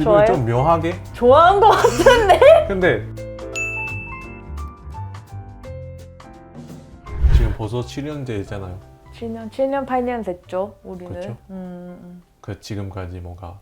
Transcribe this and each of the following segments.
기분이 좋아요? 좀 묘하게. 좋아한 것 같은데? 근데 지금 벌써 7년째잖아요. 7년, 7년, 8년 됐죠, 우리는. 그쵸. 음, 음. 그 지금까지 뭔가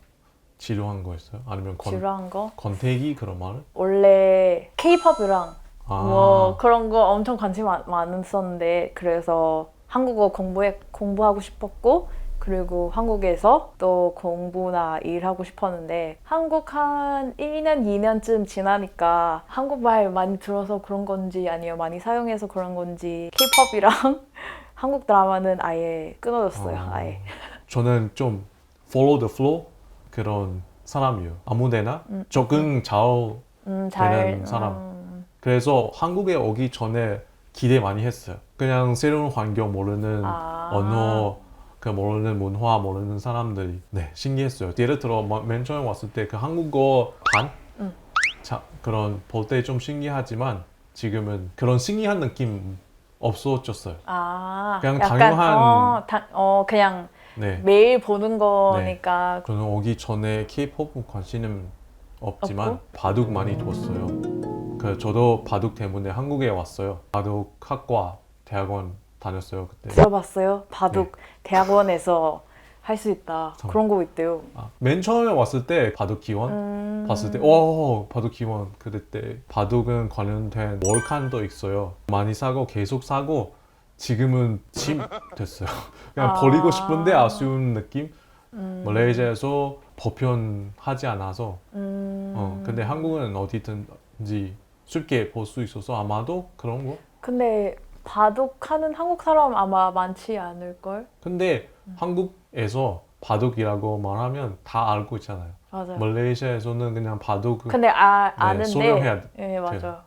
지루한 거 있어요? 아니면 건, 지루한 거? 권태기 그런 말? 원래 케이팝이랑 아, 뭐 그런 거 엄청 관심 많- 많았었는데 그래서 한국어 공부해 공부하고 싶었고 그리고 한국에서 또 공부나 일하고 싶었는데 한국 한 1년, 2년쯤 지나니까 한국말 많이 들어서 그런 건지 아니면 많이 사용해서 그런 건지 케이팝이랑 한국 드라마는 아예 끊어졌어요. 어, 아예. 저는 좀 follow the flow 그런 사람이에요. 아무데나 음. 적응 잘 음, 잘 되는 사람. 음, 그래서 한국에 오기 전에 기대 많이 했어요. 그냥 새로운 환경 모르는 아. 언어, 그 모르는 문화 모르는 사람들이 네 신기했어요. 예를 들어 뭐맨 처음 왔을 때 그 한국어 반, 음. 자 그런 볼 때 좀 신기하지만 지금은 그런 신기한 느낌 없어졌어요. 아, 그냥 약간, 당연한- 어, 당- 어, 그냥 네, 매일 보는 거니까 저는 오기 전에 K-pop 관심은 없지만 없고? 바둑 많이 뒀어요. 그 저도 바둑 때문에 한국에 왔어요. 바둑 학과 대학원 다녔어요 그때. 들어봤어요? 바둑 대학원에서 할 수 있다. 참. 그런 거 있대요. 아, 맨 처음에 왔을 때 바둑 기원 음... 봤을 때, 오 바둑 기원 그때 바둑은 관련된 월칸도 있어요. 많이 사고 계속 사고 지금은 짐 됐어요. 그냥 아. 버리고 싶은데 아쉬운 느낌. 음... 말레이시아에서 보편하지 않아서 음... 어, 근데 한국은 어디든지 쉽게 볼 수 있어서 아마도 그런 거. 근데 바둑하는 한국 사람 아마 많지 않을 걸. 근데 음. 한국에서 바둑이라고 말하면 다 알고 있잖아요. 맞아요. 말레이시아에서는 그냥 바둑 근데 아 네, 아는데. 설명해야 돼. 예 맞아 요.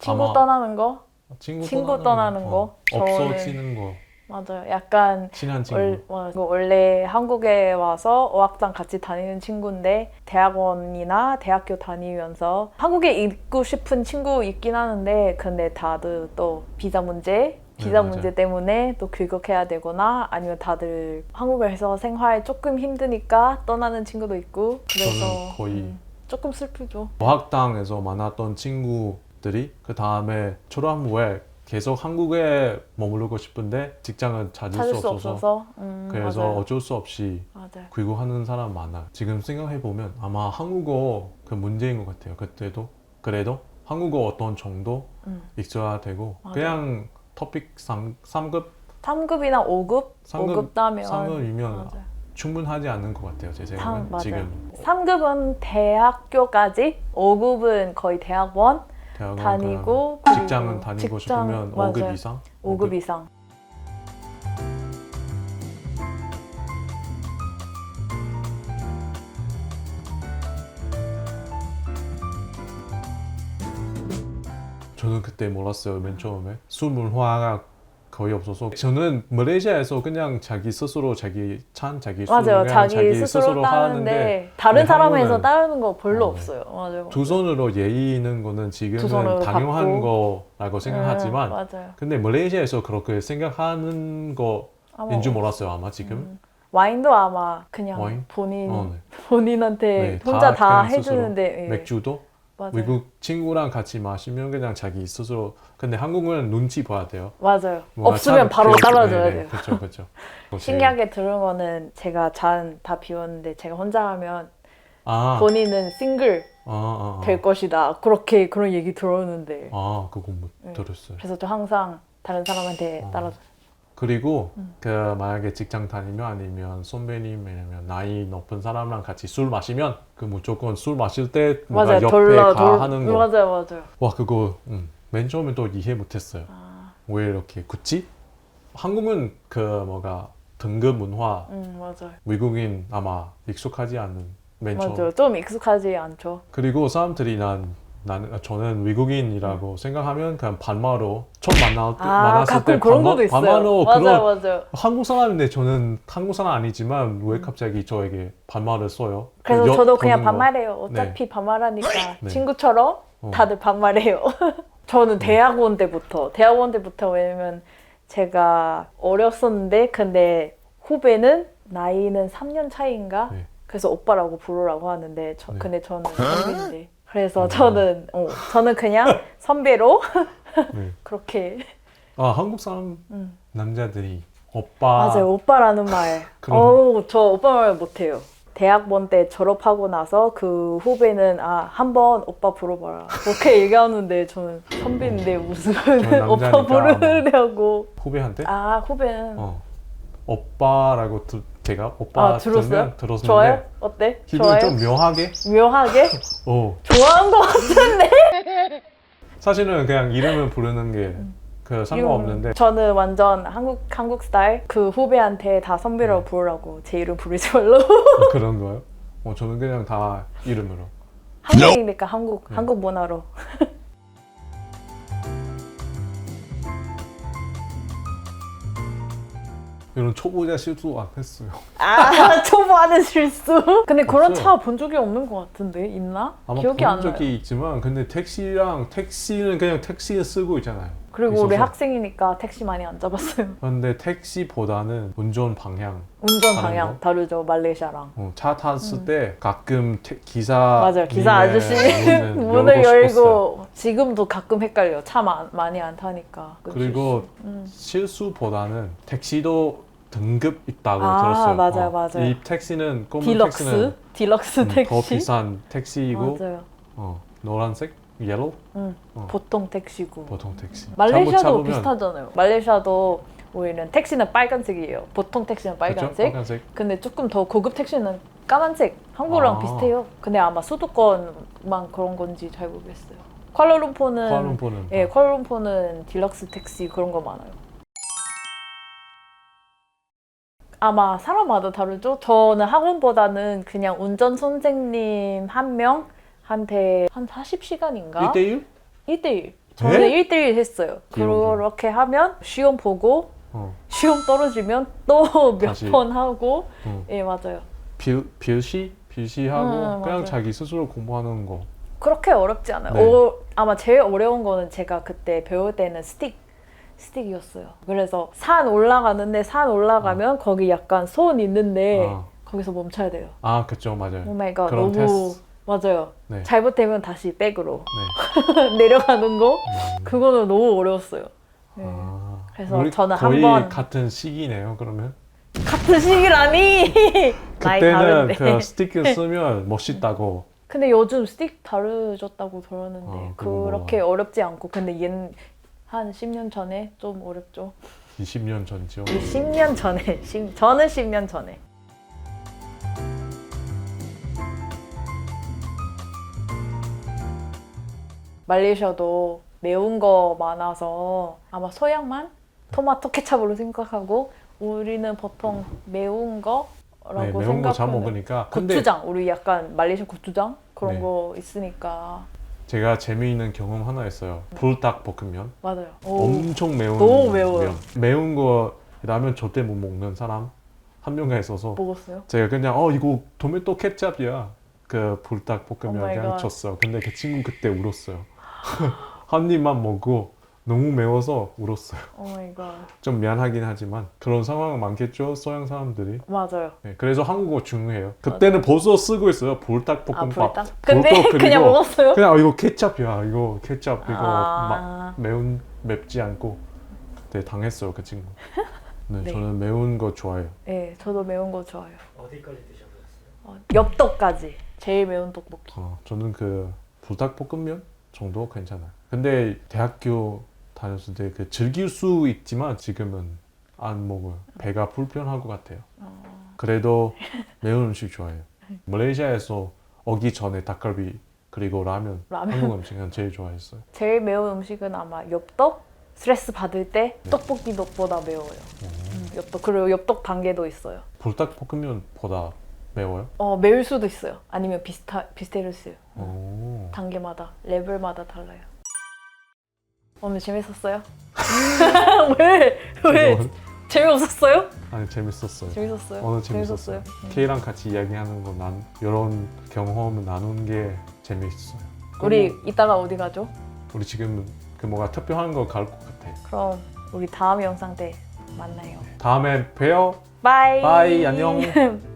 친구 아마 떠나는 거 친구, 친구 떠나는 거, 어, 저는- 없어지는 거 맞아요. 약간 친한 친구. 월, 와, 이거 원래 한국에 와서 어학당 같이 다니는 친구인데 대학원이나 대학교 다니면서 한국에 있고 싶은 친구 있긴 하는데 근데 다들 또 비자 문제 비자 네, 문제 맞아요. 때문에 또 귀국해야 되거나 아니면 다들 한국에서 생활 조금 힘드니까 떠나는 친구도 있고 그래서 거의 음, 조금 슬프죠. 어학당에서 만났던 친구들이 그 다음에 졸업 후에 계속 한국에 머무르고 싶은데 직장을 찾을, 찾을 수 수 없어서 없어서 음, 그래서 맞아요. 어쩔 수 없이 맞아요. 귀국하는 사람 많아요. 지금 생각해 보면 아마 한국어 그 문제인 것 같아요. 그때도 그래도 한국어 어떤 정도 음. 익혀야 되고 맞아요. 그냥 토픽 3, 3급 3급이나 5급? 삼급- 5급 따면 3급이면 맞아요. 충분하지 않는 것 같아요. 제 생각은 삼- 맞아요. 지금 3급은 대학교까지, 5급은 거의 대학원 다니고 직장은 다니고 직장, 싶으면 맞아요. 5급 이상 5급 이상. 저는 그때 몰랐어요. 맨 처음에 술 문화가 거의 없어서 저는 말레이시아에서 그냥 자기 스스로 자기 찬 자기 술 맞아요. 그냥 자기, 스스로, 따르는데 다른 근데 사람에서 한국은- 따르는 거 별로 어, 네. 없어요. 맞아요. 두 손으로 예의 있는 거는 두 지금은 손으로 당연한. 거라고 생각하지만 음, 맞아요. 근데 말레이시아에서 그렇게 생각하는 거인 아마 줄 몰랐어요 아마 지금 음. 와인도 아마 그냥 와인? 본인 어, 네. 본인한테 네, 혼자 다 다, 그냥 스스로. 해주는데 예, 맥주도 맞아요. 외국 친구랑 같이 마시면 그냥 자기 스스로 근데 한국은 눈치 봐야 돼요 맞아요. 뭔가 없으면 차- 바로 비워- 따라줘야 네, 돼요. 그렇죠 그렇죠 신기하게 들은 거는 제가 잔 다 비웠는데 제가 혼자 하면 아, 본인은 싱글 아, 아, 아. 될 것이다. 그렇게 그런 얘기 들었는데 아 그거 못 네. 들었어요 그래서 저 항상 다른 사람한테 어. 따라줘. 그리고 음. 그 만약에 직장 다니면 아니면 선배님 아니면 나이 높은 사람랑 같이 술 마시면 그 무조건 술 마실 때 뭔가 맞아요. 옆에 돌려 가돌 하는 거 맞아요, 맞아요. 와 그거 음, 맨 처음에 또 이해 못했어요. 아, 왜 이렇게 굳이? 한국은 그 뭐가 등급 문화 음 맞아요. 외국인 아마 익숙하지 않은 맨 처음. 맞아요. 좀 익숙하지 않죠. 그리고 사람들이 난 나는 저는 외국인이라고 생각하면 그냥 반말로 처음 때아 만났을 가끔 때 그런 반말, 것도 있어요. 반말로 맞아요, 그런 맞아요. 한국 사람인데 저는 한국 사람 아니지만 왜 갑자기 저에게 반말을 써요? 그래서 그역 저도 그냥 거. 반말해요. 어차피 반말하니까 네. 친구처럼 어. 다들 반말해요. 저는 대학원 때부터 대학원 때부터 왜냐면 제가 어렸었는데 근데 후배는 나이는 3년 차이인가? 네. 그래서 오빠라고 부르라고 하는데 저, 네. 근데 저는 선배인데 그래서 음. 저는 어, 저는 그냥 선배로 네. 그렇게 아 한국 사람 음. 남자들이 오빠 맞아요 오빠라는 말. 어우 저 오빠 말 못해요. 대학번 때 졸업하고 나서 그 후배는 아 한번 오빠 부르봐라 그렇게 얘기하는데 저는 선배인데 무슨 오빠 남자니까 부르려고 후배한테 아 후배는 어 오빠라고 들, 제가 오빠 아 들었어요? 들었는데 좋아요? 어때? 기분이 좋아요? 좀 묘하게 묘하게 어 좋아한 거 같은데 사실은 그냥 이름을 부르는 게 음. 그 상관없는데 저는 완전 한국 한국 스타일 그 후배한테 다 선배로 네. 부르라고 제 이름 부르지 말로 어, 그런 거요? 어 저는 그냥 다 이름으로 한국이니까 한국 네. 한국 문화로 이런 초보자 실수 안 했어요. 아 초보하는 실수 근데 그런 없어요. 차 본 적이 없는 것 같은데 있나 아마 기억이 본 안 나요 적이 있지만 근데 택시랑 택시는 그냥 택시를 쓰고 있잖아요. 그리고 우리 있어서. 학생이니까 택시 많이 안 잡았어요 그런데 택시보다는 운전 방향 운전 다른 방향 거? 다르죠 말레이시아랑 어, 차 탔을 때 가끔 태- 기사 음. 맞아요 기사 아저씨 문을 열고. 지금도 가끔 헷갈려 차 마, 많이 안 타니까 그 그리고. 음. 실수보다는 택시도 등급 있다고 아, 들었어요. 맞아요, 어, 맞아요. 이 택시는 검은 딜럭스 택시는 딜럭스 음, 택시 더 비싼 택시이고 맞아요 어, 노란색, 옐로 응. 어. 보통 택시고 보통 택시. 잘못 말레이시아도 잡으면 비슷하잖아요. 말레이시아도 우리는 택시는 빨간색이에요. 보통 택시는 그쵸? 빨간색. 빨간색. 근데 조금 더 고급 택시는 까만색. 한국랑 아. 비슷해요. 근데 아마 수도권만 그런 건지 잘 모르겠어요. 쿠알라룸푸르는 쿠알룸푸르는 예, 쿠알라룸푸르는 딜럭스 택시 그런 거 많아요. 아마 사람마다 다르죠. 저는 학원보다는 그냥 운전 선생님 한 명한테 한 40시간인가? 1대1? 1대1. 저는 네? 1대1 했어요. 그렇게 하면 시험 보고 어. 시험 떨어지면 또 몇 다시. 번 하고 어. 예 맞아요. 빌, 빌시? 빌시하고 음, 그냥 맞아요. 자기 스스로 공부하는 거. 그렇게 어렵지 않아요. 네. 어, 아마 제일 어려운 거는 제가 그때 배울 때는 스틱 스틱이었어요. 그래서 산 올라가는데 산 올라가면 거기 약간 손 있는데 아. 거기서 멈춰야 돼요. 아, 그쵸, 맞아요. 오 마이 갓 그런 너무 테스트. 맞아요. 네. 잘못되면 다시 백으로 네. 내려가는 거 음. 그거는 너무 어려웠어요. 네. 아. 그래서 우리 저는 거의 한번 같은 시기네요, 그러면. 같은 시기라니 나이 그때는 다른데 그 스티커 쓰면 멋있다고. 근데 요즘 스틱 다르졌다고 들었는데 어, 그거 그렇게 어렵지 않고 근데 얘는 한 10년 전에 좀 어렵죠 20년 전이죠. 10년 전에 십- 저는 10년 전에 말레이시아도 매운 거 많아서 아마 서양만 토마토 케찹으로 생각하고 우리는 보통 매운 거라고 네, 매운 생각하는 거 잘 먹으니까. 근데 고추장 우리 약간 말레이시아 고추장 그런 네. 거 있으니까 제가 재미있는 경험 하나 있어요. 불닭 볶음면. 맞아요. 오. 엄청 매운 너무 매워요. 면. 매운 거 라면 절대 못 먹는 사람 한 명가 있어서 먹었어요? 제가 그냥 어 이거 토마토 케찹이야. 그 불닭 Oh 볶음면 my 그냥 God. 줬어요. 근데 그 친구 그때 울었어요. 한 입만 먹고 너무 매워서 울었어요. 오 마이 갓. 좀 미안하긴 하지만 그런 상황 많겠죠 서양 사람들이. 맞아요. 네, 그래서 한국어 중요해요. 그때는 벌써 쓰고 있어요. 불닭 아 볶음밥. 불닭? 근데 그리고 그냥 먹었어요? 그냥 어, 이거 케찹이야. 이거 케찹 이거 아. 막 매운 맵지 않고 그때 당했어요 그 친구. 네, 네. 저는 매운 거 좋아해요. 네, 저도 매운 거 좋아해요. 어디까지 드셔보셨어요? 어, 엽떡까지. 제일 매운 떡볶이. 어, 저는 그 불닭 볶음면 정도 괜찮아요. 근데 대학교 다녔을 때 그 즐길 수 있지만 지금은 안 먹어요. 배가 불편할 것 같아요. 어. 그래도 매운 음식 좋아해요. 말레이시아에서 오기 전에 닭갈비 그리고 라면, 라면. 한국 음식은 제일 좋아했어요. 제일 매운 음식은 아마 엽떡? 스트레스 받을 때 네. 떡볶이보다 매워요. 음, 엽떡. 그리고 엽떡 단계도 있어요. 불닭 볶음면보다 매워요? 어, 매울 수도 있어요. 아니면 비슷하, 비슷해질 수 있어요. 오. 단계마다, 레벨마다 달라요. 오늘 재밌었어요? 왜? 왜? 저도- 재미없었어요? 아니 재밌었어요. 재밌었어요. 오늘 재밌었어요. 음. K랑 같이 이야기하는 거 난 이런 경험을 나누는 게 재밌어요. 우리 그럼 이따가 어디 가죠? 우리 지금 그 뭐가 투표하는 거갈 것 같아. 그럼 우리 다음 영상 때 만나요. 다음에 봬요. 바이. 바이 안녕.